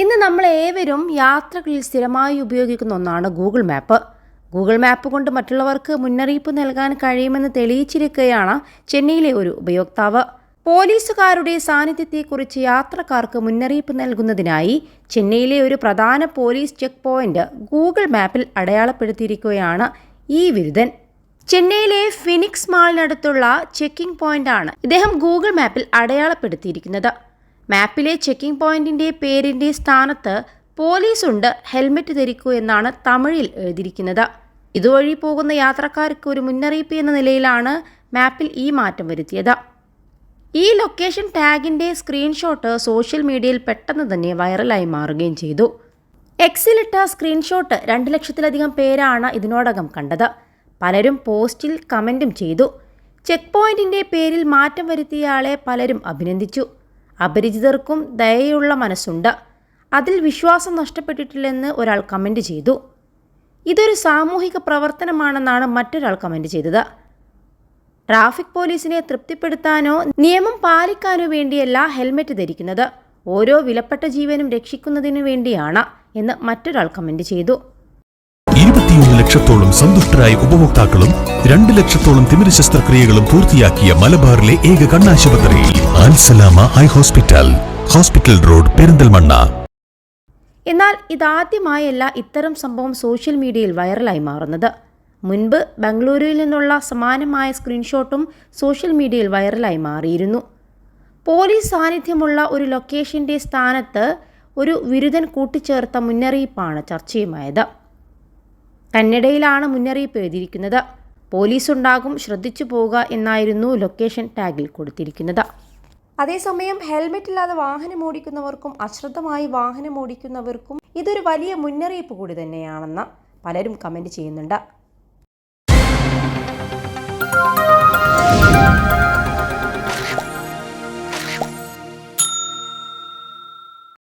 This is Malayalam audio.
ഇന്ന് നമ്മൾ ഏവരും യാത്രകളിൽ സ്ഥിരമായി ഉപയോഗിക്കുന്ന ഒന്നാണ് ഗൂഗിൾ മാപ്പ് ഗൂഗിൾ മാപ്പ് കൊണ്ട് മറ്റുള്ളവർക്ക് മുന്നറിയിപ്പ് നൽകാൻ കഴിയുമെന്ന് തെളിയിച്ചിരിക്കുകയാണ് ചെന്നൈയിലെ ഒരു ഉപയോക്താവ്. പോലീസുകാരുടെ സാന്നിധ്യത്തെക്കുറിച്ച് യാത്രക്കാർക്ക് മുന്നറിയിപ്പ് നൽകുന്നതിനായി ചെന്നൈയിലെ ഒരു പ്രധാന പോലീസ് ചെക്ക് പോയിന്റ് ഗൂഗിൾ മാപ്പിൽ അടയാളപ്പെടുത്തിയിരിക്കുകയാണ് ഈ വിരുദ്ധൻ. ചെന്നൈയിലെ ഫിനിക്സ് മാളിനടുത്തുള്ള ചെക്കിംഗ് പോയിന്റാണ് ഇദ്ദേഹം ഗൂഗിൾ മാപ്പിൽ അടയാളപ്പെടുത്തിയിരിക്കുന്നത്. മാപ്പിലെ ചെക്കിംഗ് പോയിന്റിന്റെ പേരിന്റെ സ്ഥാനത്ത് പോലീസ് ഉണ്ട് ഹെൽമെറ്റ് ധരിക്കൂ എന്നാണ് തമിഴിൽ എഴുതിയിരിക്കുന്നത്. ഇതുവഴി പോകുന്ന യാത്രക്കാർക്ക് ഒരു മുന്നറിയിപ്പ് എന്ന നിലയിലാണ് മാപ്പിൽ ഈ മാറ്റം വരുത്തിയത്. ഈ ലൊക്കേഷൻ ടാഗിന്റെ സ്ക്രീൻഷോട്ട് സോഷ്യൽ മീഡിയയിൽ പെട്ടെന്ന് തന്നെ വൈറലായി മാറുകയും ചെയ്തു. എക്സിലിട്ട സ്ക്രീൻഷോട്ട് രണ്ട് ലക്ഷത്തിലധികം പേരാണ് ഇതിനോടകം കണ്ടത്. പലരും പോസ്റ്റിൽ കമന്റും ചെയ്തു. ചെക്ക് പോയിന്റിന്റെ പേരിൽ മാറ്റം വരുത്തിയയാളെ പലരും അഭിനന്ദിച്ചു. അപരിചിതർക്കും ദയയുള്ള മനസ്സുണ്ട്. അതിൽ വിശ്വാസം നഷ്ടപ്പെട്ടിട്ടില്ലെന്ന് ഒരാൾ കമന്റ് ചെയ്തു. ഇതൊരു സാമൂഹിക പ്രവർത്തനമാണെന്നാണ് മറ്റൊരാൾ കമന്റ് ചെയ്തത്. ട്രാഫിക് പോലീസിനെ തൃപ്തിപ്പെടുത്താനോ നിയമം പാലിക്കാനോ വേണ്ടിയല്ല ഹെൽമെറ്റ് ധരിക്കുന്നത്. ഓരോ വിലപ്പെട്ട ജീവനും രക്ഷിക്കുന്നതിനു വേണ്ടിയാണ് എന്ന് മറ്റൊരാൾ കമന്റ് ചെയ്തു. ഇരുപത്തിയൊന്ന് ലക്ഷത്തോളം സന്തുഷ്ടരായ ഉപഭോക്താക്കളും രണ്ട് ലക്ഷത്തോളം തിമിര ശസ്ത്രക്രിയകളും പൂർത്തിയാക്കിയ മലബാറിലെ ഏക കണ്ണാശുപത്രി Al Salama high hospital. Hospital road Perinthalmanna. എന്നാൽ ഇതാദ്യമായല്ല ഇത്തരം സംഭവം സോഷ്യൽ മീഡിയയിൽ വൈറലായി മാറുന്നത്. മുൻപ് ബംഗളൂരുവിൽ നിന്നുള്ള സമാനമായ സ്ക്രീൻഷോട്ടും സോഷ്യൽ മീഡിയയിൽ വൈറലായി മാറിയിരുന്നു. പോലീസ് സാന്നിധ്യമുള്ള ഒരു ലൊക്കേഷന്റെ സ്ഥാനത്ത് ഒരു വിരുദ്ധൻ കൂട്ടിച്ചേർത്ത മുന്നറിയിപ്പാണ് ചർച്ചയുമായത്. കന്നഡയിലാണ് മുന്നറിയിപ്പ് എഴുതിയിരിക്കുന്നത്. പോലീസ് ഉണ്ടാകും ശ്രദ്ധിച്ചു പോവുക എന്നായിരുന്നു ലൊക്കേഷൻ ടാഗിൽ കൊടുത്തിരിക്കുന്നത്. അതേസമയം ഹെൽമെറ്റ് ഇല്ലാതെ വാഹനം ഓടിക്കുന്നവർക്കും അശ്രദ്ധമായി വാഹനം ഓടിക്കുന്നവർക്കും ഇതൊരു വലിയ മുന്നറിയിപ്പ് കൂടി തന്നെയാണെന്ന് പലരും കമന്റ് ചെയ്യുന്നുണ്ട്.